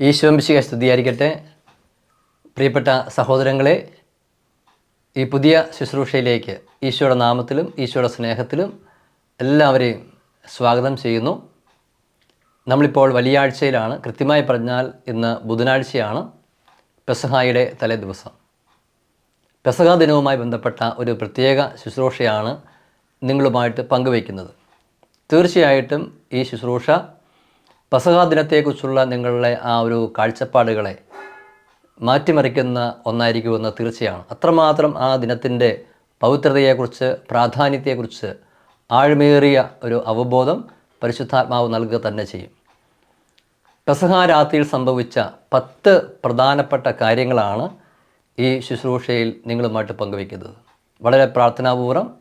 ഈശോംശിക സ്തുതിയായിരിക്കട്ടെ. പ്രിയപ്പെട്ട സഹോദരങ്ങളെ ഈ പുതിയ ശുശ്രൂഷയിലേക്ക് ഈശോയുടെ നാമത്തിലും ഈശോയുടെ സ്നേഹത്തിലും എല്ലാവരെയും സ്വാഗതം ചെയ്യുന്നു. നമ്മളിപ്പോൾ വലിയാഴ്ചയിലാണ്. കൃത്യമായി പറഞ്ഞാൽ ഇന്ന് ബുധനാഴ്ചയാണ് പെസഹായുടെ തലേ ദിവസം പെസഹ ദിനവുമായി ബന്ധപ്പെട്ട ഒരു പ്രത്യേക ശുശ്രൂഷയാണ് നിങ്ങളുമായിട്ട് പങ്കുവയ്ക്കുന്നത്. തീർച്ചയായിട്ടും ഈ ശുശ്രൂഷ പെസഹ ദിനത്തെക്കുറിച്ചുള്ള നിങ്ങളുടെ ആ ഒരു കാഴ്ചപ്പാടുകളെ മാറ്റിമറിക്കുന്ന ഒന്നായിരിക്കുമെന്ന് തീർച്ചയാണ്. അത്രമാത്രം ആ ദിനത്തിന്റെ പവിത്രതയെക്കുറിച്ച് പ്രാധാന്യത്തെക്കുറിച്ച് ആഴ്മേറിയ ഒരു അവബോധം പരിശുദ്ധാത്മാവ് നൽകുക തന്നെ ചെയ്യും. പെസഹ രാത്രിയിൽ സംഭവിച്ച പത്ത് പ്രധാനപ്പെട്ട കാര്യങ്ങളാണ് ഈ ശുശ്രൂഷയിൽ നിങ്ങളുമായിട്ട് പങ്കുവയ്ക്കുന്നത്. വളരെ പ്രാർത്ഥനാപൂർവം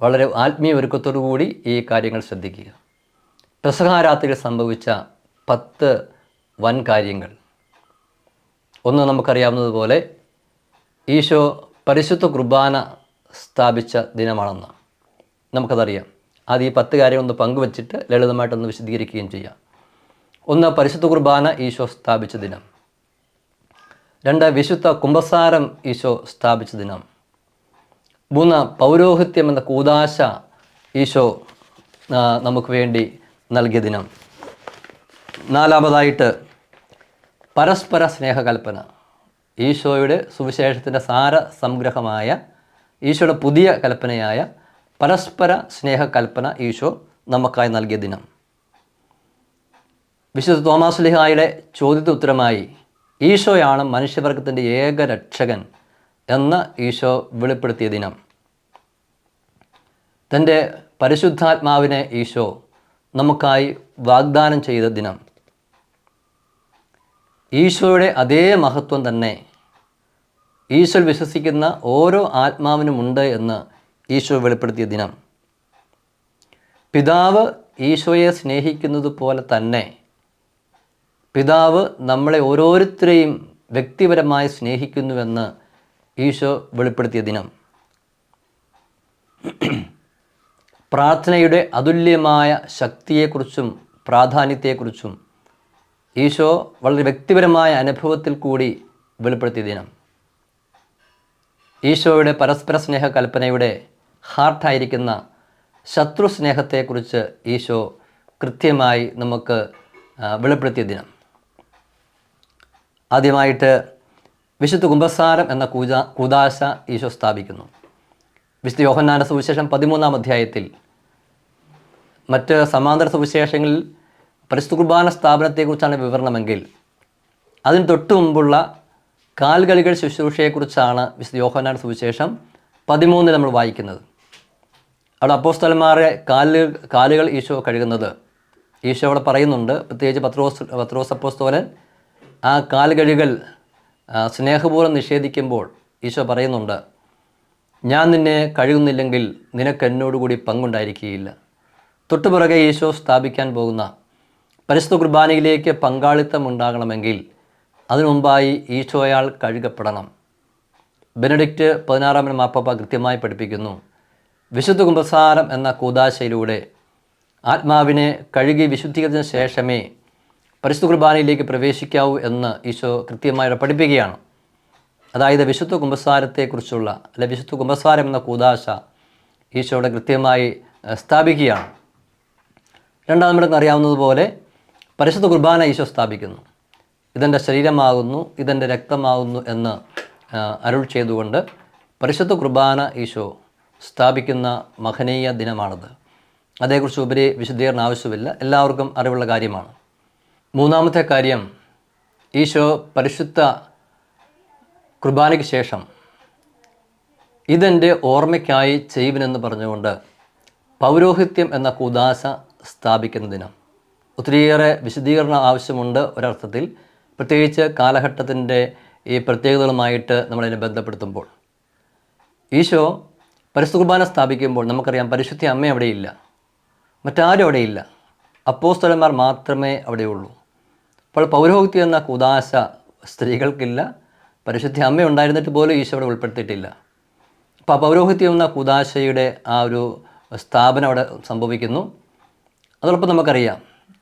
വളരെ ആത്മീയ ഒരുക്കത്തോടു കൂടി ഈ കാര്യങ്ങൾ ശ്രദ്ധിക്കുക. പെസഹ സംഭവിച്ച പത്ത് വൻ കാര്യങ്ങൾ. ഒന്ന് നമുക്കറിയാവുന്നതുപോലെ ഈശോ പരിശുദ്ധ കുർബാന സ്ഥാപിച്ച ദിനമാണെന്ന് നമുക്കതറിയാം. അത് ഈ പത്ത് കാര്യം ഒന്ന് പങ്കുവച്ചിട്ട് ലളിതമായിട്ടൊന്ന് വിശദീകരിക്കുകയും ചെയ്യാം. ഒന്ന് പരിശുദ്ധ കുർബാന ഈശോ സ്ഥാപിച്ച ദിനം. രണ്ട് വിശുദ്ധ കുംഭസാരം ഈശോ സ്ഥാപിച്ച ദിനം. മൂന്ന് പൗരോഹിത്യം എന്ന കൂതാശ ഈശോ നമുക്ക് വേണ്ടി നൽകിയ ദിനം. നാലാമതായിട്ട് പരസ്പര സ്നേഹകൽപ്പന. ഈശോയുടെ സുവിശേഷത്തിന്റെ സാര സംഗ്രഹമായ ഈശോയുടെ പുതിയ കൽപ്പനയായ പരസ്പര സ്നേഹകൽപ്പന ഈശോ നമുക്കായി നൽകിയ ദിനം. വിശുദ്ധ തോമാസ് ലിഹായുടെ ചോദ്യത്തിന് ഈശോയാണ് മനുഷ്യവർഗത്തിന്റെ ഏക രക്ഷകൻ എന്ന് ഈശോ വെളിപ്പെടുത്തിയ ദിനം. തന്റെ പരിശുദ്ധാത്മാവിനെ ഈശോ നമുക്കായി വാഗ്ദാനം ചെയ്ത ദിനം. ഈശോയുടെ അതേ മഹത്വം തന്നെ ഈശോ വിശ്വസിക്കുന്ന ഓരോ ആത്മാവിനുമുണ്ട് എന്ന് ഈശോ വെളിപ്പെടുത്തിയ ദിനം. പിതാവ് ഈശോയെ സ്നേഹിക്കുന്നത് പോലെ തന്നെ പിതാവ് നമ്മളെ ഓരോരുത്തരെയും വ്യക്തിപരമായി സ്നേഹിക്കുന്നുവെന്ന് ഈശോ വെളിപ്പെടുത്തിയ ദിനം. പ്രാർത്ഥനയുടെ അതുല്യമായ ശക്തിയെക്കുറിച്ചും പ്രാധാന്യത്തെക്കുറിച്ചും ഈശോ വളരെ വ്യക്തിപരമായ അനുഭവത്തിൽ കൂടി വെളിപ്പെടുത്തിയ ദിനം. ഈശോയുടെ പരസ്പര സ്നേഹ കൽപ്പനയുടെ ഹാർട്ടായിരിക്കുന്ന ശത്രു സ്നേഹത്തെക്കുറിച്ച് ഈശോ കൃത്യമായി നമുക്ക് വെളിപ്പെടുത്തിയ ദിനം. ആദ്യമായിട്ട് വിശുദ്ധ കുംഭസാരം എന്ന കൂജ കൂതാശ ഈശോ സ്ഥാപിക്കുന്നു. വിശുദ്ധ യോഹന്നാന സുവിശേഷം പതിമൂന്നാം അധ്യായത്തിൽ. മറ്റ് സമാന്തര സുവിശേഷങ്ങളിൽ പരിശുദ്ധ കുർബാന സ്ഥാപനത്തെക്കുറിച്ചാണ് വിവരണമെങ്കിൽ അതിന് തൊട്ടു മുമ്പുള്ള കാൽകളികൾ ശുശ്രൂഷയെക്കുറിച്ചാണ് വിശുദ്ധ യോഹന്നാൻ സുവിശേഷം പതിമൂന്നിൽ നമ്മൾ വായിക്കുന്നത്. അവിടെ അപ്പോസ്തലന്മാരെ കാൽ കാലുകൾ ഈശോ കഴുകുന്നത്. ഈശോ അവിടെ പറയുന്നുണ്ട് പ്രത്യേകിച്ച് പത്രോസ് പത്രോസ് അപ്പോസ്തോലൻ ആ കാൽകഴികൾ സ്നേഹപൂർവം നിഷേധിക്കുമ്പോൾ ഈശോ പറയുന്നുണ്ട് ഞാൻ നിന്നെ കഴിയുന്നില്ലെങ്കിൽ നിനക്ക് എന്നോടുകൂടി പങ്കുണ്ടായിരിക്കുകയില്ല. തൊട്ടുപിറകെ ഈശോ സ്ഥാപിക്കാൻ പോകുന്ന പരിശുദ്ധ കുർബാനയിലേക്ക് പങ്കാളിത്തം ഉണ്ടാകണമെങ്കിൽ അതിനു മുമ്പായി ഈശോയാൽ കഴുകപ്പെടണം. ബെനഡിക്റ്റ് പതിനാറാമൻ മാപ്പപ്പ കൃത്യമായി പഠിപ്പിക്കുന്നു വിശുദ്ധ കുംഭസാരം എന്ന കൂതാശയിലൂടെ ആത്മാവിനെ കഴുകി വിശുദ്ധീകരിച്ച ശേഷമേ പരിശുദ്ധ കുർബാനയിലേക്ക് പ്രവേശിക്കാവൂ എന്ന് ഈശോ കൃത്യമായി പഠിപ്പിക്കുകയാണ്. അതായത് വിശുദ്ധ കുമ്പസാരത്തെക്കുറിച്ചുള്ള അല്ലെ വിശുദ്ധ കുമ്പസാരം എന്ന കൂതാശ ഈശോയുടെ കൃത്യമായി സ്ഥാപിക്കുകയാണ്. രണ്ടാമത് നമുക്ക് അറിയാവുന്നതുപോലെ പരിശുദ്ധ കുർബാന ഈശോ സ്ഥാപിക്കുന്നു. ഇതെന്റെ ശരീരമാകുന്നു ഇതെന്റെ രക്തമാകുന്നു എന്ന് അരുൾ ചെയ്തുകൊണ്ട് പരിശുദ്ധ കുർബാന ഈശോ സ്ഥാപിക്കുന്ന മഹനീയ ദിനമാണത്. അതേക്കുറിച്ച് ഉപരി വിശദീകരണം ആവശ്യമില്ല എല്ലാവർക്കും അറിവുള്ള കാര്യമാണ്. മൂന്നാമത്തെ കാര്യം ഈശോ പരിശുദ്ധ കുർബാനയ്ക്ക് ശേഷം ഇതെന്റെ ഓർമ്മയ്ക്കായി ചെയ്യുവിനെന്ന് പറഞ്ഞുകൊണ്ട് പൗരോഹിത്യം എന്ന കുദാശ സ്ഥാപിക്കുന്ന ദിനം. ഒത്തിരിയേറെ വിശദീകരണം ആവശ്യമുണ്ട് ഒരർത്ഥത്തിൽ. പ്രത്യേകിച്ച് കാലഘട്ടത്തിന്റെ ഈ പ്രത്യേകതകളുമായിട്ട് നമ്മളതിനെ ബന്ധപ്പെടുത്തുമ്പോൾ. ഈശോ പരിശുദ്ധ കുർബാന സ്ഥാപിക്കുമ്പോൾ നമുക്കറിയാം പരിശുദ്ധി അമ്മ അവിടെയില്ല. മറ്റാരും അവിടെയില്ല. അപ്പോസ്തലന്മാർ മാത്രമേ അവിടെയുള്ളൂ. അപ്പോൾ പൗരോഹിത്യം എന്ന കുദാശ സ്ത്രീകൾക്കില്ല പരിശുദ്ധ അമ്മ ഉണ്ടായിരുന്നിട്ട് പോലും ഈശോ അവിടെ ഉൾപ്പെടുത്തിയിട്ടില്ല. അപ്പോൾ പൗരോഹിത്യം എന്ന കുദാശയുടെ ആ ഒരു സ്ഥാപനം അവിടെ സംഭവിക്കുന്നു. അതോടൊപ്പം നമുക്കറിയാം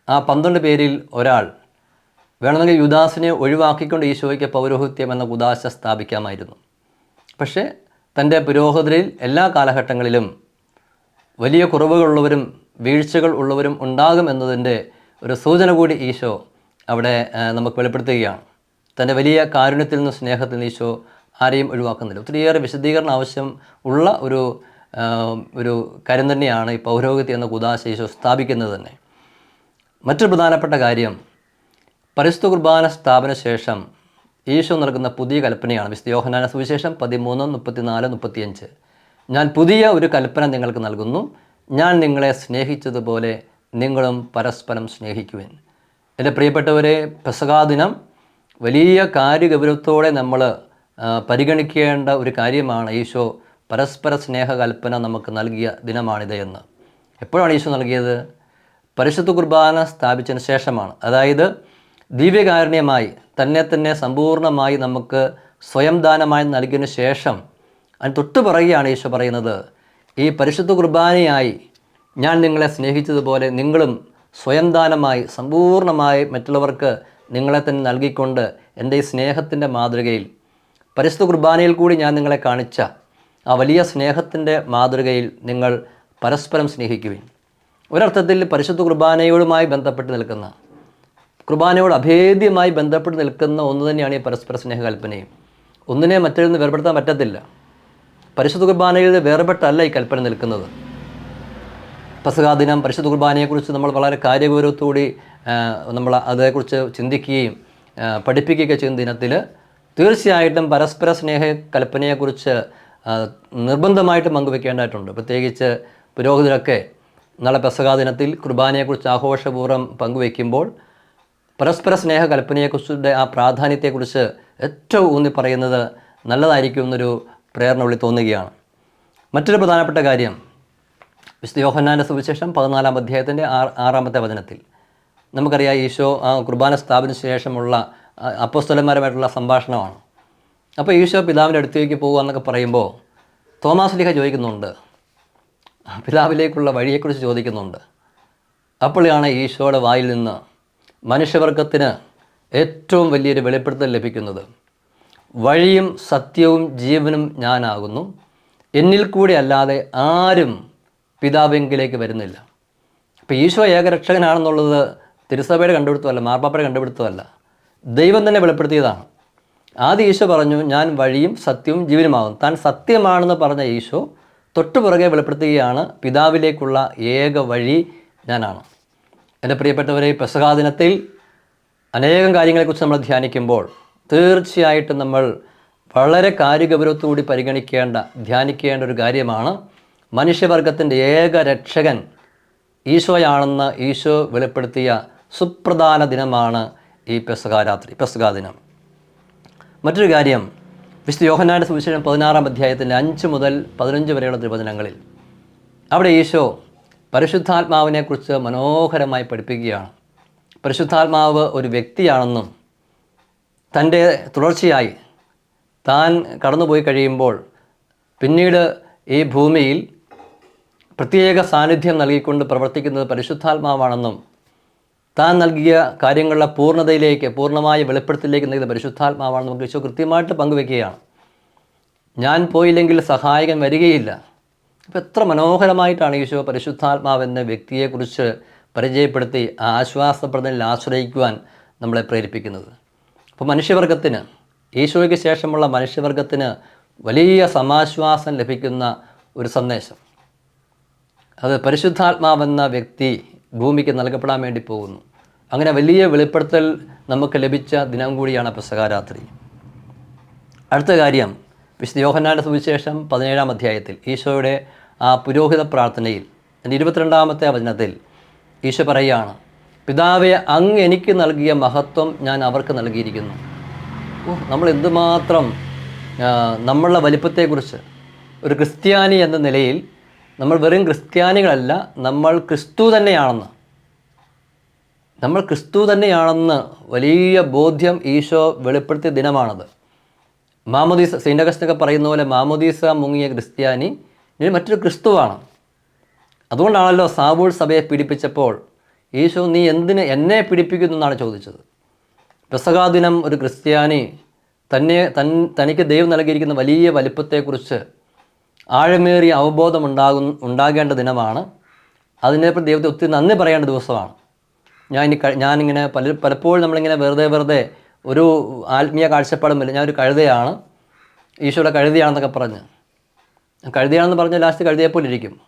ആ പന്ത്രണ്ട് പേരിൽ ഒരാൾ വേണമെങ്കിൽ യുദാസിനെ ഒഴിവാക്കിക്കൊണ്ട് ഈശോയ്ക്ക് പൗരോഹിത്യം എന്ന കുദാശ സ്ഥാപിക്കാമായിരുന്നു. പക്ഷേ തന്റെ പുരോഹിതരിൽ എല്ലാ കാലഘട്ടങ്ങളിലും വലിയ കുറവുകളുള്ളവരും വീഴ്ചകൾ ഉള്ളവരും ഉണ്ടാകും എന്നതിന്റെ ഒരു സൂചന കൂടി ഈശോ അവിടെ നമുക്ക് വെളിപ്പെടുത്തുകയാണ്. തന്റെ വലിയ കാരുണ്യത്തിൽ നിന്നും സ്നേഹത്തിൽ നിന്ന് ഈശോ ആരെയും ഒഴിവാക്കുന്നില്ല. ഒത്തിരിയേറെ വിശദീകരണം ആവശ്യം ഉള്ള ഒരു ഒരു കാര്യം തന്നെയാണ് ഈ പൗരോഹിത്യം എന്ന കുദാശ ഈശോ സ്ഥാപിക്കുന്നത് തന്നെ. മറ്റൊരു പ്രധാനപ്പെട്ട കാര്യം പരിശുദ്ധ കുർബാന സ്ഥാപന ശേഷം ഈശോ നൽകുന്ന പുതിയ കൽപ്പനയാണ്. വിശുദ്ധ യോഹനാന സുവിശേഷം പതിമൂന്ന് മുപ്പത്തിനാല് മുപ്പത്തിയഞ്ച്. ഞാൻ പുതിയ ഒരു കൽപ്പന നിങ്ങൾക്ക് നൽകുന്നു. ഞാൻ നിങ്ങളെ സ്നേഹിച്ചതുപോലെ നിങ്ങളും പരസ്പരം സ്നേഹിക്കുവിൻ. എന്റെ പ്രിയപ്പെട്ടവരെ പെസകാ ദിനം വലിയ കാര്യഗൗരവത്തോടെ നമ്മൾ പരിഗണിക്കേണ്ട ഒരു കാര്യമാണ് ഈശോ പരസ്പര സ്നേഹകൽപ്പന നമുക്ക് നൽകിയ ദിനമാണിത് എന്ന്. എപ്പോഴാണ് ഈശോ നൽകിയത്? പരിശുദ്ധ കുർബാന സ്ഥാപിച്ചതിന് ശേഷമാണ്. അതായത് ദിവ്യകാരുണ്യമായി തന്നെ തന്നെ സമ്പൂർണമായി നമുക്ക് സ്വയം ദാനമായി നൽകിയതിന് ശേഷം അതിന് തൊട്ട് പറയുകയാണ് ഈശോ പറയുന്നത് ഈ പരിശുദ്ധ കുർബാനയായി ഞാൻ നിങ്ങളെ സ്നേഹിച്ചതുപോലെ നിങ്ങളും സ്വയം ദാനമായി സമ്പൂർണമായി മറ്റുള്ളവർക്ക് നിങ്ങളെ തന്നെ നൽകിക്കൊണ്ട് എന്റെ ഈ സ്നേഹത്തിന്റെ മാതൃകയിൽ പരിശുദ്ധ കുർബാനയിൽ കൂടി ഞാൻ നിങ്ങളെ കാണിച്ച ആ വലിയ സ്നേഹത്തിന്റെ മാതൃകയിൽ നിങ്ങൾ പരസ്പരം സ്നേഹിക്കുവിൻ. ഒരർത്ഥത്തിൽ പരിശുദ്ധ കുർബാനയോടുമായി ബന്ധപ്പെട്ട് നിൽക്കുന്ന കുർബാനയോട് അഭേദ്യമായി ബന്ധപ്പെട്ട് നിൽക്കുന്ന ഒന്ന് തന്നെയാണ് ഈ പരസ്പര സ്നേഹകൽപ്പനയും. ഒന്നിനെ മറ്റൊരു വേർപെടുത്താൻ പറ്റത്തില്ല. പരിശുദ്ധ കുർബാനയിൽ വേർപെട്ടല്ല ഈ കൽപ്പന നിൽക്കുന്നത്. പസകാദിനം ദിനം പരിശുദ്ധ കുർബാനയെക്കുറിച്ച് നമ്മൾ വളരെ കാര്യഗൗരവത്തോടെ നമ്മൾ അതേക്കുറിച്ച് ചിന്തിക്കുകയും പഠിപ്പിക്കുകയൊക്കെ ചെയ്യുന്ന ദിനത്തിൽ തീർച്ചയായിട്ടും പരസ്പര സ്നേഹ കൽപ്പനയെക്കുറിച്ച് നിർബന്ധമായിട്ടും പങ്കുവെക്കേണ്ടതായിട്ടുണ്ട്. പ്രത്യേകിച്ച് പുരോഹിതരൊക്കെ നാളെ പെസകാ ദിനത്തിൽ കുർബാനയെക്കുറിച്ച് ആഘോഷപൂർവം പങ്കുവയ്ക്കുമ്പോൾ പരസ്പര സ്നേഹ കൽപ്പനയെക്കുറിച്ചുള്ള ആ പ്രാധാന്യത്തെക്കുറിച്ച് ഏറ്റവും ഊന്നി പറയുന്നത് നല്ലതായിരിക്കും എന്നൊരു പ്രേരണ ഉള്ളിൽ തോന്നുകയാണ്. മറ്റൊരു പ്രധാനപ്പെട്ട കാര്യം വിശുദ്ധ യോഹന്നാന്റെ സുവിശേഷം പതിനാലാം അധ്യായത്തിന്റെ ആറ് ആറാമത്തെ വചനത്തിൽ. നമുക്കറിയാം ഈശോ ആ കുർബാന സ്ഥാപന ശേഷമുള്ള അപ്പസ്തലന്മാരുമായിട്ടുള്ള സംഭാഷണമാണ്. അപ്പോൾ ഈശോ പിതാവിന്റെ അടുത്തേക്ക് പോകുക എന്നൊക്കെ പറയുമ്പോൾ തോമാസ് ലിഹ ചോദിക്കുന്നുണ്ട്. പിതാവിലേക്കുള്ള വഴിയെക്കുറിച്ച് ചോദിക്കുന്നുണ്ട്. അപ്പോഴാണ് ഈശോയുടെ വായിൽ നിന്ന് മനുഷ്യവർഗത്തിന് ഏറ്റവും വലിയൊരു വെളിപ്പെടുത്തൽ ലഭിക്കുന്നത്. വഴിയും സത്യവും ജീവനും ഞാനാകുന്നു. എന്നിൽ കൂടി അല്ലാതെ ആരും പിതാവെങ്കിലേക്ക് വരുന്നില്ല. അപ്പോൾ ഈശോ ഏകരക്ഷകനാണെന്നുള്ളത് തിരുസഭയുടെ കണ്ടുപിടുത്തമല്ല മാർപ്പാപ്പയുടെ കണ്ടുപിടുത്തമല്ല. ദൈവം തന്നെ വെളിപ്പെടുത്തിയതാണ്. ആദ്യ ഈശോ പറഞ്ഞു ഞാൻ വഴിയും സത്യവും ജീവനുമാകും താൻ സത്യമാണെന്ന് പറഞ്ഞ ഈശോ തൊട്ടു പുറകെ വെളിപ്പെടുത്തുകയാണ് പിതാവിലേക്കുള്ള ഏക വഴി ഞാനാണ്. എന്റെ പ്രിയപ്പെട്ടവരെ പെസഹാ ദിനത്തിൽ അനേകം കാര്യങ്ങളെക്കുറിച്ച് നമ്മൾ ധ്യാനിക്കുമ്പോൾ തീർച്ചയായിട്ടും നമ്മൾ വളരെ കാര്യഗൗരവത്തോടി പരിഗണിക്കേണ്ട ധ്യാനിക്കേണ്ട ഒരു കാര്യമാണ് മനുഷ്യവർഗത്തിന്റെ ഏക രക്ഷകൻ ഈശോയാണെന്ന് ഈശോ വെളിപ്പെടുത്തിയ സുപ്രധാന ദിനമാണ് ഈ പെസക രാത്രി പെസക ദിനം. മറ്റൊരു കാര്യം വിശുദ്ധ യോഹന്നാന്റെ സുവിശേഷം പതിനാറാം അധ്യായത്തിന്റെ അഞ്ച് മുതൽ പതിനഞ്ച് വരെയുള്ള തിരുവചനങ്ങളിൽ അവിടെ ഈശോ പരിശുദ്ധാത്മാവിനെക്കുറിച്ച് മനോഹരമായി പഠിപ്പിക്കുകയാണ്. പരിശുദ്ധാത്മാവ് ഒരു വ്യക്തിയാണെന്നും തന്റെ തുടർച്ചയായി താൻ കടന്നുപോയി കഴിയുമ്പോൾ പിന്നീട് ഈ ഭൂമിയിൽ പ്രത്യേക സാന്നിധ്യം നൽകിക്കൊണ്ട് പ്രവർത്തിക്കുന്നത് പരിശുദ്ധാത്മാവാണെന്നും താൻ നൽകിയ കാര്യങ്ങളുടെ പൂർണതയിലേക്ക് പൂർണമായ വെളിപ്പെടുത്തലിലേക്ക് നൽകുന്ന പരിശുദ്ധാത്മാവാണെന്ന് നമുക്ക് ഈശോ കൃത്യമായിട്ട് പങ്കുവെക്കുകയാണ്. ഞാൻ പോയില്ലെങ്കിൽ സഹായകൻ വരികയില്ല. അപ്പോൾ എത്ര മനോഹരമായിട്ടാണ് ഈശോ പരിശുദ്ധാത്മാവെന്ന വ്യക്തിയെക്കുറിച്ച് പരിചയപ്പെടുത്തി ആശ്വാസപ്രദനിൽ ആശ്രയിക്കുവാൻ നമ്മളെ പ്രേരിപ്പിക്കുന്നത്. അപ്പോൾ മനുഷ്യവർഗത്തിന് ഈശോയ്ക്ക് ശേഷമുള്ള മനുഷ്യവർഗത്തിന് വലിയ സമാശ്വാസം ലഭിക്കുന്ന ഒരു സന്ദേശം. അത് പരിശുദ്ധാത്മാവെന്ന വ്യക്തി ഭൂമിക്ക് നൽകപ്പെടാൻ വേണ്ടി പോകുന്നു. അങ്ങനെ വലിയ വെളിപ്പെടുത്തൽ നമുക്ക് ലഭിച്ച ദിനം കൂടിയാണ് പെസകാരാത്രി അടുത്ത കാര്യം വിശുദ്ധ യോഹന്നാന്റെ സുവിശേഷം പതിനേഴാം അധ്യായത്തിൽ ഈശോയുടെ ആ പുരോഹിത പ്രാർത്ഥനയിൽ എന്റെ ഇരുപത്തിരണ്ടാമത്തെ വചനത്തിൽ ഈശോ പറയുകയാണ് പിതാവെ അങ്ങ് എനിക്ക് നൽകിയ മഹത്വം ഞാൻ അവർക്ക് നൽകിയിരിക്കുന്നു. ഓ നമ്മൾ എന്തുമാത്രം നമ്മളുടെ വലിപ്പത്തെക്കുറിച്ച് ഒരു ക്രിസ്ത്യാനി എന്ന നിലയിൽ നമ്മൾ വെറും ക്രിസ്ത്യാനികളല്ല നമ്മൾ ക്രിസ്തു തന്നെയാണെന്ന് നമ്മൾ ക്രിസ്തു തന്നെയാണെന്ന് വലിയ ബോധ്യം ഈശോ വെളിപ്പെടുത്തിയ ദിനമാണത്. മാമോദീസ സെയിന്റ് അഗസ്റ്റിനൊക്കെ പറയുന്ന പോലെ മാമോദീസ മുങ്ങിയ ക്രിസ്ത്യാനി ഇനി മറ്റൊരു ക്രിസ്തുവാണ്. അതുകൊണ്ടാണല്ലോ സാബൂൾ സഭയെ പിടിപ്പിച്ചപ്പോൾ ഈശോ നീ എന്തിന് എന്നെ പിടിപ്പിക്കുന്നു എന്നാണ് ചോദിച്ചത്. പ്രസകാദിനം ഒരു ക്രിസ്ത്യാനി തന്നെ തൻ തനിക്ക് ദൈവം നൽകിയിരിക്കുന്ന വലിയ വലിപ്പത്തെക്കുറിച്ച് ആഴമേറിയ അവബോധം ഉണ്ടാകുന്ന ഉണ്ടാകേണ്ട ദിനമാണ്. അതിനെപ്പറ്റി ദൈവത്തെ ഒത്തിരി നന്ദി പറയേണ്ട ദിവസമാണ്. ഞാൻ ഇനി ഞാനിങ്ങനെ പല പലപ്പോഴും നമ്മളിങ്ങനെ വെറുതെ വെറുതെ ഒരു ആത്മീയ കാഴ്ചപ്പാടുമില്ല. ഞാനൊരു കഴുതയാണ്. ഈശോയുടെ കഴുതിയാണെന്നൊക്കെ പറഞ്ഞ്. കഴുതിയാണെന്ന് പറഞ്ഞാൽ ലാസ്റ്റ് കഴുതിയെപ്പോലെ ഇരിക്കും.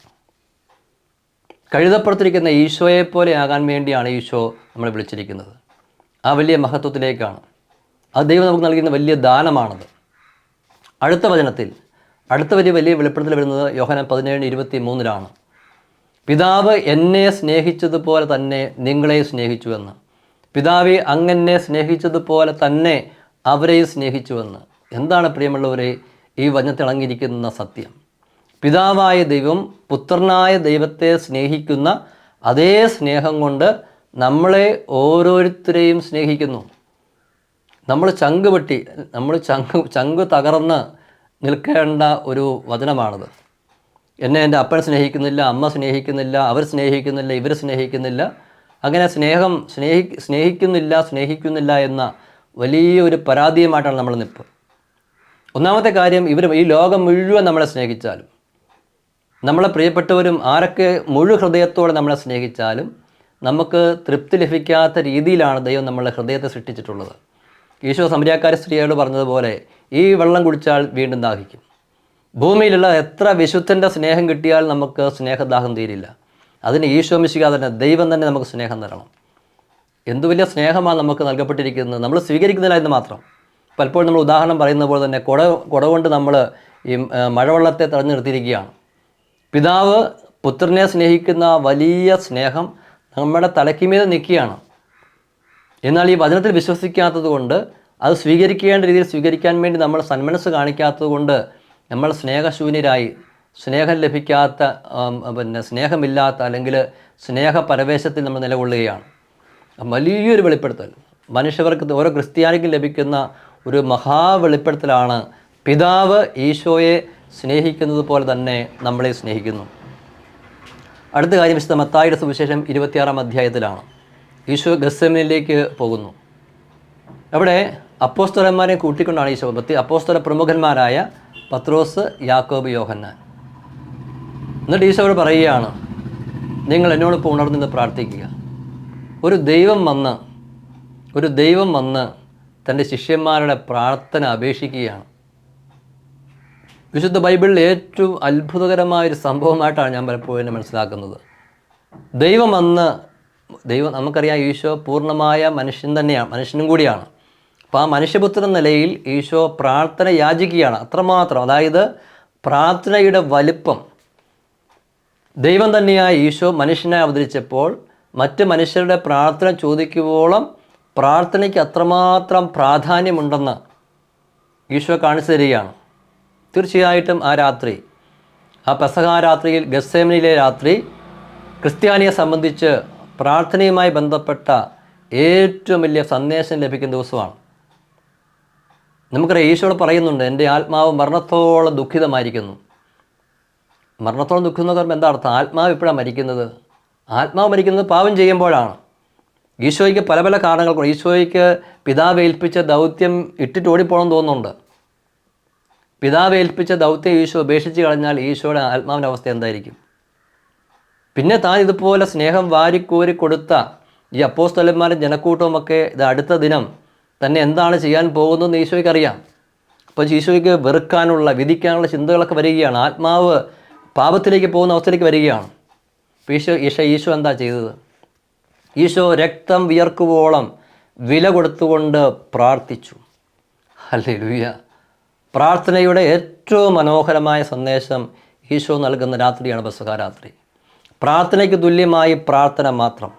കഴുതപ്പുറത്തിരിക്കുന്ന ഈശോയെ പോലെ ആകാൻ വേണ്ടിയാണ് ഈശോ നമ്മളെ വിളിച്ചിരിക്കുന്നത്. ആ വലിയ മഹത്വത്തിലേക്കാണ്. അത് ദൈവം നമുക്ക് നൽകുന്ന വലിയ ദാനമാണത്. അടുത്ത വചനത്തിൽ അടുത്ത വലിയ വലിയ വെളിപ്പെടുത്തൽ വരുന്നത് യോഹനം പതിനേഴ് ഇരുപത്തി മൂന്നിലാണ് പിതാവ് എന്നെ സ്നേഹിച്ചതുപോലെ തന്നെ നിങ്ങളെ സ്നേഹിച്ചുവെന്ന്. പിതാവെ അങ്ങനെ സ്നേഹിച്ചതുപോലെ തന്നെ അവരെയും സ്നേഹിച്ചുവെന്ന്. എന്താണ് പ്രിയമുള്ളവരെ ഈ വചനത്തിളങ്ങിയിരിക്കുന്ന സത്യം. പിതാവായ ദൈവം പുത്രനായ ദൈവത്തെ സ്നേഹിക്കുന്ന അതേ സ്നേഹം കൊണ്ട് നമ്മളെ ഓരോരുത്തരെയും സ്നേഹിക്കുന്നു. നമ്മൾ ചങ്ക് വെട്ടി നമ്മൾ ചങ്ക് ചങ്ക് തകർന്ന് നിൽക്കേണ്ട ഒരു വചനമാണത്. എന്നെ എന്റെ അപ്പൻ സ്നേഹിക്കുന്നില്ല അമ്മ സ്നേഹിക്കുന്നില്ല അവർ സ്നേഹിക്കുന്നില്ല ഇവർ സ്നേഹിക്കുന്നില്ല. അങ്ങനെ സ്നേഹം സ്നേഹി സ്നേഹിക്കുന്നില്ല സ്നേഹിക്കുന്നില്ല എന്ന വലിയൊരു പരാതിയുമായിട്ടാണ് നമ്മൾ നിൽപ്പ്. ഒന്നാമത്തെ കാര്യം ഇവർ ഈ ലോകം മുഴുവൻ നമ്മളെ സ്നേഹിച്ചാലും നമ്മളെ പ്രിയപ്പെട്ടവരും ആരൊക്കെ മുഴു ഹൃദയത്തോടെ നമ്മളെ സ്നേഹിച്ചാലും നമുക്ക് തൃപ്തി ലഭിക്കാത്ത രീതിയിലാണ് ദൈവം നമ്മളെ ഹൃദയത്തെ സൃഷ്ടിച്ചിട്ടുള്ളത്. ഈശോ സമരക്കാരി സ്ത്രീയോട് പറഞ്ഞതുപോലെ ഈ വെള്ളം കുടിച്ചാൽ വീണ്ടും ദാഹിക്കും. ഭൂമിയിലുള്ള എത്ര വിശുദ്ധന്റെ സ്നേഹം കിട്ടിയാൽ നമുക്ക് സ്നേഹദാഹം തീരില്ല. അതിന് ഈശോ മിശിക തന്നെ ദൈവം തന്നെ നമുക്ക് സ്നേഹം തരണം. എന്തു വലിയ സ്നേഹമാണ് നമുക്ക് നൽകപ്പെട്ടിരിക്കുന്നത്? നമ്മൾ സ്വീകരിക്കുന്നില്ല മാത്രം. പലപ്പോഴും നമ്മൾ ഉദാഹരണം പറയുന്ന പോലെ തന്നെ കുട കുട കൊണ്ട് നമ്മൾ ഈ മഴവെള്ളത്തെ തടഞ്ഞു നിർത്തിയിരിക്കുകയാണ് പിതാവ് പുത്രനെ സ്നേഹിക്കുന്ന വലിയ സ്നേഹം നമ്മുടെ തലയ്ക്ക് മീതെ നിൽക്കുകയാണ്. എന്നാൽ ഈ വചനത്തിൽ വിശ്വസിക്കാത്തത് കൊണ്ട് അത് സ്വീകരിക്കേണ്ട രീതിയിൽ സ്വീകരിക്കാൻ വേണ്ടി നമ്മൾ സന്മനസ് കാണിക്കാത്തത് കൊണ്ട് നമ്മൾ സ്നേഹശൂന്യരായി സ്നേഹം ലഭിക്കാത്ത പിന്നെ സ്നേഹമില്ലാത്ത അല്ലെങ്കിൽ സ്നേഹപരവേശത്തിൽ നമ്മൾ നിലകൊള്ളുകയാണ്. വലിയൊരു വെളിപ്പെടുത്തൽ. മനുഷ്യവർക്ക് ഓരോ ക്രിസ്ത്യാനിക്കും ലഭിക്കുന്ന ഒരു മഹാവെളിപ്പെടുത്തലാണ് പിതാവ് ഈശോയെ സ്നേഹിക്കുന്നത് പോലെ തന്നെ നമ്മളെ സ്നേഹിക്കുന്നു. അടുത്ത കാര്യം വിശുദ്ധ മത്തായിയുടെ സുവിശേഷം ഇരുപത്തിയാറാം അധ്യായത്തിലാണ്. ഈശോ ഗസമിനിലേക്ക് പോകുന്നു. അവിടെ അപ്പോസ്തലന്മാരെ കൂട്ടിക്കൊണ്ടാണ് ഈശോ അപ്പോസ്തല പ്രമുഖന്മാരായ പത്രോസ് യാക്കോബ് യോഹന്നാൻ. എന്നിട്ട് ഈശോയോട് പറയുകയാണ് നിങ്ങൾ എന്നോടൊപ്പം ഉണർന്നു നിന്ന് പ്രാർത്ഥിക്കുക. ഒരു ദൈവം വന്ന് ഒരു ദൈവം വന്ന് തന്റെ ശിഷ്യന്മാരുടെ പ്രാർത്ഥന അപേക്ഷിക്കുകയാണ്. വിശുദ്ധ ബൈബിളിൽ ഏറ്റവും അത്ഭുതകരമായ ഒരു സംഭവമായിട്ടാണ് ഞാൻ പലപ്പോഴും എന്നെ മനസ്സിലാക്കുന്നത്. ദൈവം വന്ന് ദൈവം നമുക്കറിയാം ഈശോ പൂർണമായ മനുഷ്യൻ തന്നെയാണ് മനുഷ്യനും കൂടിയാണ്. അപ്പോൾ ആ മനുഷ്യപുത്ര നിലയിൽ ഈശോ പ്രാർത്ഥന യാചിക്കുകയാണ്. അത്രമാത്രം. അതായത് പ്രാർത്ഥനയുടെ വലുപ്പം. ദൈവം തന്നെയായ ഈശോ മനുഷ്യനെ അവതരിച്ചപ്പോൾ മറ്റ് മനുഷ്യരുടെ പ്രാർത്ഥന ചോദിക്കുവോളം പ്രാർത്ഥനയ്ക്ക് അത്രമാത്രം പ്രാധാന്യമുണ്ടെന്ന് ഈശോ കാണിച്ചു തരികയാണ്. തീർച്ചയായിട്ടും ആ രാത്രി ആ പ്രസഹാരാത്രിയിൽ രാത്രിയിൽ രാത്രി ക്രിസ്ത്യാനിയെ സംബന്ധിച്ച് പ്രാർത്ഥനയുമായി ബന്ധപ്പെട്ട ഏറ്റവും വലിയ സന്ദേശം ലഭിക്കുന്ന ദിവസമാണ്. നമുക്കറിയാം ഈശോട് പറയുന്നുണ്ട് എന്റെ ആത്മാവ് മരണത്തോളം ദുഃഖിതമായിരിക്കുന്നു. മരണത്തോളം ദുഃഖം എന്ന് പറയുമ്പോൾ എന്താ അർത്ഥം ആത്മാവ് എപ്പോഴാണ് മരിക്കുന്നത്? ആത്മാവ് മരിക്കുന്നത് പാവം ചെയ്യുമ്പോഴാണ്. ഈശോയ്ക്ക് പല പല കാരണങ്ങൾ കൊണ്ട് ഈശോയ്ക്ക് പിതാവ് ഏൽപ്പിച്ച ദൗത്യം ഇട്ടിട്ട് ഓടിപ്പോകണം തോന്നുന്നുണ്ട്. പിതാവ് ഏൽപ്പിച്ച ദൗത്യം ഈശോ ഉപേക്ഷിച്ച് കളഞ്ഞാൽ ഈശോയുടെ ആത്മാവിന്റെ അവസ്ഥ എന്തായിരിക്കും? പിന്നെ താൻ ഇതുപോലെ സ്നേഹം വാരിക്കോരി കൊടുത്ത ഈ അപ്പോസ്തലന്മാരും ജനക്കൂട്ടവുമൊക്കെ ഇത് അടുത്ത ദിനം തന്നെ എന്താണ് ചെയ്യാൻ പോകുന്നതെന്ന് ഈശോയ്ക്ക് അറിയാം അപ്പോൾ ഈശോയ്ക്ക് വെറുക്കാനുള്ള വിധിക്കാനുള്ള ചിന്തകളൊക്കെ വരികയാണ്. ആത്മാവ് പാപത്തിലേക്ക് പോകുന്ന അവസ്ഥയിലേക്ക് വരികയാണ്. അപ്പോൾ ഈശോ ഈശോ ഈശോ എന്താ ചെയ്തത്? ഈശോ രക്തം വിയർക്കുവോളം വില കൊടുത്തുകൊണ്ട് പ്രാർത്ഥിച്ചു. അല്ലേ പ്രാർത്ഥനയുടെ ഏറ്റവും മനോഹരമായ സന്ദേശം ഈശോ നൽകുന്ന രാത്രിയാണ് ബസ്സുകാരാത്രി. പ്രാർത്ഥനയ്ക്ക് തുല്യമായി പ്രാർത്ഥന മാത്രം.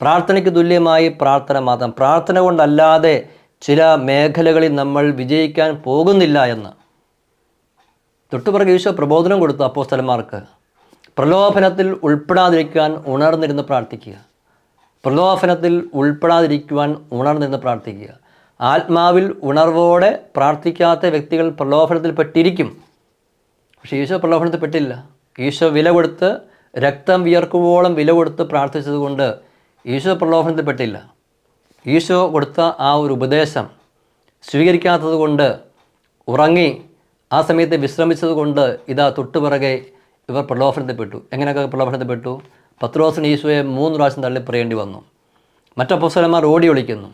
പ്രാർത്ഥനയ്ക്ക് തുല്യമായി പ്രാർത്ഥന മാത്രം പ്രാർത്ഥന കൊണ്ടല്ലാതെ ചില മേഖലകളിൽ നമ്മൾ വിജയിക്കാൻ പോകുന്നില്ല എന്ന്. തൊട്ടുപിറകെ ഈശോ പ്രബോധനം കൊടുത്തു അപ്പോസ്തലന്മാർക്ക്. പ്രലോഭനത്തിൽ ഉൾപ്പെടാതിരിക്കാൻ ഉണർന്നിരുന്ന് പ്രാർത്ഥിക്കുക. പ്രലോഭനത്തിൽ ഉൾപ്പെടാതിരിക്കുവാൻ ഉണർന്നിരുന്ന് പ്രാർത്ഥിക്കുക. ആത്മാവിൽ ഉണർവോടെ പ്രാർത്ഥിക്കാത്ത വ്യക്തികൾ പ്രലോഭനത്തിൽ പെട്ടിരിക്കും. പക്ഷേ ഈശോ പ്രലോഭനത്തിൽ പെട്ടില്ല. ഈശോ വില കൊടുത്ത് രക്തം വിയർക്കുവോളം വില കൊടുത്ത് പ്രാർത്ഥിച്ചതുകൊണ്ട് ഈശോ പ്രലോഭനത്തിൽ പെട്ടില്ല ഈശോ കൊടുത്ത ആ ഒരു ഉപദേശം സ്വീകരിക്കാത്തത് കൊണ്ട് ഉറങ്ങി ആ സമയത്ത് വിശ്രമിച്ചത് കൊണ്ട് ഇതാ തൊട്ടുപിറകെ ഇവർ പ്രലോഭനത്തിൽപ്പെട്ടു. എങ്ങനെയൊക്കെ പ്രലോഭനത്തിൽപ്പെട്ടു? പത്രോസിന് ഈശോയെ മൂന്ന് പ്രാവശ്യം തള്ളിപ്പറയേണ്ടി വന്നു. മറ്റപ്പുസ്തകന്മാർ ഓടി ഒളിക്കുന്നു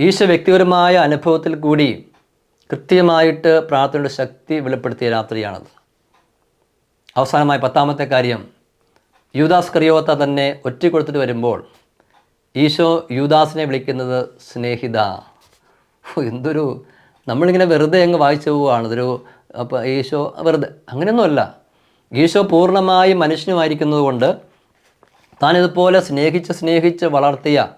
ഈശോ വ്യക്തിപരമായ അനുഭവത്തിൽ കൂടി കൃത്യമായിട്ട് പ്രാർത്ഥനയുടെ ശക്തി വെളിപ്പെടുത്തിയ രാത്രിയാണത്. അവസാനമായി പത്താമത്തെ കാര്യം യൂദാസ് കറിയോത്ത തന്നെ ഒറ്റ കൊടുത്തിട്ട് വരുമ്പോൾ ഈശോ യൂദാസിനെ വിളിക്കുന്നത് സ്നേഹിത. എന്തൊരു നമ്മളിങ്ങനെ വെറുതെ അങ്ങ് വായിച്ചു പോവുകയാണ്. ഇതൊരു അപ്പോൾ ഈശോ വെറുതെ അങ്ങനെയൊന്നുമല്ല. ഈശോ പൂർണമായും മനുഷ്യനുമായിരിക്കുന്നത് കൊണ്ട് താനിതുപോലെ സ്നേഹിച്ച് സ്നേഹിച്ച് വളർത്തിയ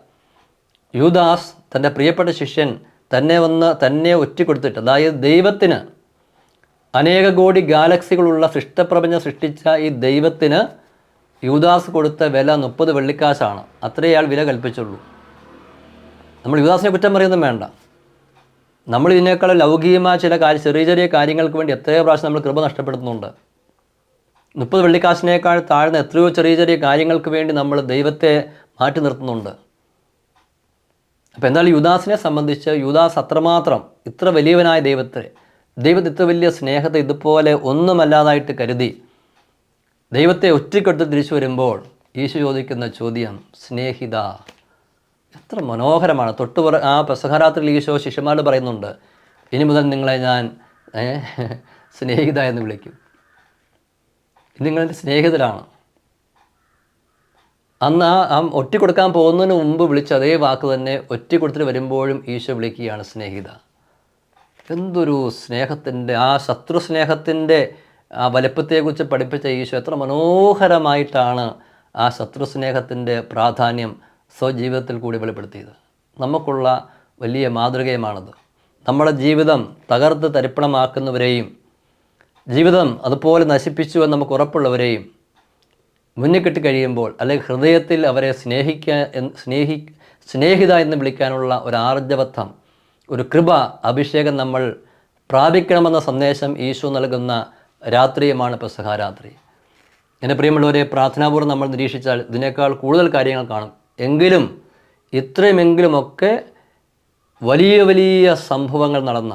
യൂദാസ് തന്റെ പ്രിയപ്പെട്ട ശിഷ്യൻ തന്നെ വന്ന് തന്നെ ഒറ്റിക്കൊടുത്തിട്ട് അതായത് ദൈവത്തിന് അനേക കോടി ഗാലക്സികളുള്ള സൃഷ്ടപ്രപഞ്ചം സൃഷ്ടിച്ച ഈ ദൈവത്തിന് യൂദാസ് കൊടുത്ത വില മുപ്പത് വെള്ളിക്കാശാണ്. അത്രേ അയാൾ വില കൽപ്പിച്ചുള്ളൂ. നമ്മൾ യുവദാസിനെ കുറ്റം പറയുന്നതും വേണ്ട. നമ്മൾ ഇതിനേക്കാൾ ലൗകികമായ ചില കാര്യം ചെറിയ ചെറിയ കാര്യങ്ങൾക്ക് വേണ്ടി എത്രയോ പ്രാവശ്യം നമ്മൾ കൃപ നഷ്ടപ്പെടുത്തുന്നുണ്ട്. മുപ്പത് വെള്ളിക്കാശിനേക്കാൾ താഴ്ന്ന എത്രയോ ചെറിയ ചെറിയ കാര്യങ്ങൾക്ക് വേണ്ടി നമ്മൾ ദൈവത്തെ മാറ്റി നിർത്തുന്നുണ്ട്. അപ്പോൾ എന്നാൽ യുദാസിനെ സംബന്ധിച്ച് യുദാസ് അത്രമാത്രം ഇത്ര വലിയവനായ ദൈവത്തെ ദൈവത്തെ ഇത്ര വലിയ സ്നേഹത്തെ ഇതുപോലെ ഒന്നുമല്ലാതായിട്ട് കരുതി ദൈവത്തെ ഒറ്റക്കെടുത്ത് തിരിച്ചു വരുമ്പോൾ ഈശോ ചോദിക്കുന്ന ചോദ്യം സ്നേഹിത എത്ര മനോഹരമാണ്. തൊട്ട് പറ ആ പ്രസഹരാത്രിയിൽ ഈശോ ശിഷ്യന്മാരോട് പറയുന്നുണ്ട് ഇനി മുതൽ നിങ്ങളെ ഞാൻ സ്നേഹിത എന്ന് വിളിക്കും. നിങ്ങളെന്റെ സ്നേഹിതരാണ്. അന്ന് ആ ഒറ്റ കൊടുക്കാൻ പോകുന്നതിന് മുമ്പ് വിളിച്ച അതേ വാക്ക് തന്നെ ഒറ്റ കൊടുത്തിട്ട് വരുമ്പോഴും ഈശോ വിളിക്കുകയാണ് സ്നേഹിത. എന്തൊരു സ്നേഹത്തിന്റെ ആ ശത്രു സ്നേഹത്തിന്റെ ആ വലിപ്പത്തെക്കുറിച്ച് പഠിപ്പിച്ച ഈശോ എത്ര മനോഹരമായിട്ടാണ് ആ ശത്രുസ്നേഹത്തിന്റെ പ്രാധാന്യം സ്വജീവിതത്തിൽ കൂടി വെളിപ്പെടുത്തിയത്. നമുക്കുള്ള വലിയ മാതൃകയുമാണത്. നമ്മുടെ ജീവിതം തകർത്ത് തരിപ്പണമാക്കുന്നവരെയും ജീവിതം അതുപോലെ നശിപ്പിച്ചു എന്ന് നമുക്ക് ഉറപ്പുള്ളവരെയും മുന്നിൽ കിട്ടി കഴിയുമ്പോൾ അല്ലെങ്കിൽ ഹൃദയത്തിൽ അവരെ സ്നേഹിക്കാൻ സ്നേഹി സ്നേഹിത എന്ന് വിളിക്കാനുള്ള ഒരു ആർജവത്വം ഒരു കൃപ അഭിഷേകം നമ്മൾ പ്രാപിക്കണമെന്ന സന്ദേശം ഈശോ നൽകുന്ന രാത്രിയുമാണ് പെസഹാരാത്രി എന്റെ പ്രിയമുള്ളവരെ പ്രാർത്ഥനാപൂർവം നമ്മൾ നിരീക്ഷിച്ചാൽ ഇതിനേക്കാൾ കൂടുതൽ കാര്യങ്ങൾ കാണും. എങ്കിലും ഇത്രയുമെങ്കിലുമൊക്കെ വലിയ വലിയ സംഭവങ്ങൾ നടന്ന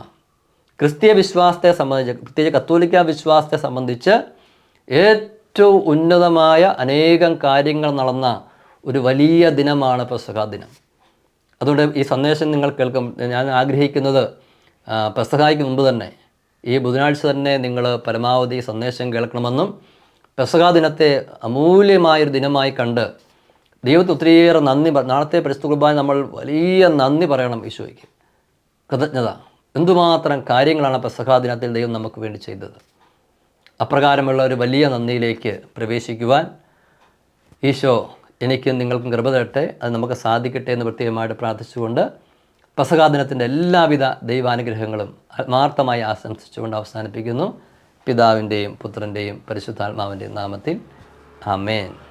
ക്രിസ്തീയ വിശ്വാസത്തെ സംബന്ധിച്ച് പ്രത്യേകിച്ച് കത്തോലിക്ക വിശ്വാസത്തെ സംബന്ധിച്ച് ഏറ്റവും ഉന്നതമായ അനേകം കാര്യങ്ങൾ നടന്ന ഒരു വലിയ ദിനമാണ് പെസഹ ദിനം അതുകൊണ്ട് ഈ സന്ദേശം നിങ്ങൾ കേൾക്കും ഞാൻ ആഗ്രഹിക്കുന്നത് പെസഹായ്ക്ക് മുമ്പ് തന്നെ ഈ ബുധനാഴ്ച തന്നെ നിങ്ങൾ പരമാവധി സന്ദേശം കേൾക്കണമെന്നും പെസകാ ദിനത്തെ അമൂല്യമായൊരു ദിനമായി കണ്ട് ദൈവത്തിന് ഒത്തിരിയേറെ നന്ദി നാളത്തെ പരിശുദ്ധ കുർബാന നമ്മൾ വലിയ നന്ദി പറയണം ഈശോയ്ക്ക്. കൃതജ്ഞത. എന്തുമാത്രം കാര്യങ്ങളാണ് പെസഹാ ദിനത്തിൽ ദൈവം നമുക്ക് വേണ്ടി ചെയ്തത്. അപ്രകാരമുള്ള ഒരു വലിയ നന്ദിയിലേക്ക് പ്രവേശിക്കുവാൻ ഈശോ എനിക്കും നിങ്ങൾക്കും കൃപ തരട്ടെ. അത് നമുക്ക് സാധിക്കട്ടെ എന്ന് പ്രത്യേകമായിട്ട് പ്രാർത്ഥിച്ചുകൊണ്ട് പെസഹാ ദിനത്തിന്റെ എല്ലാവിധ ദൈവാനുഗ്രഹങ്ങളും ആത്മാർത്ഥമായി ആശംസിച്ചുകൊണ്ട് അവസാനിപ്പിക്കുന്നു. പിതാവിന്റെയും പുത്രന്റെയും പരിശുദ്ധാത്മാവിന്റെയും നാമത്തിൽ. ആമേൻ.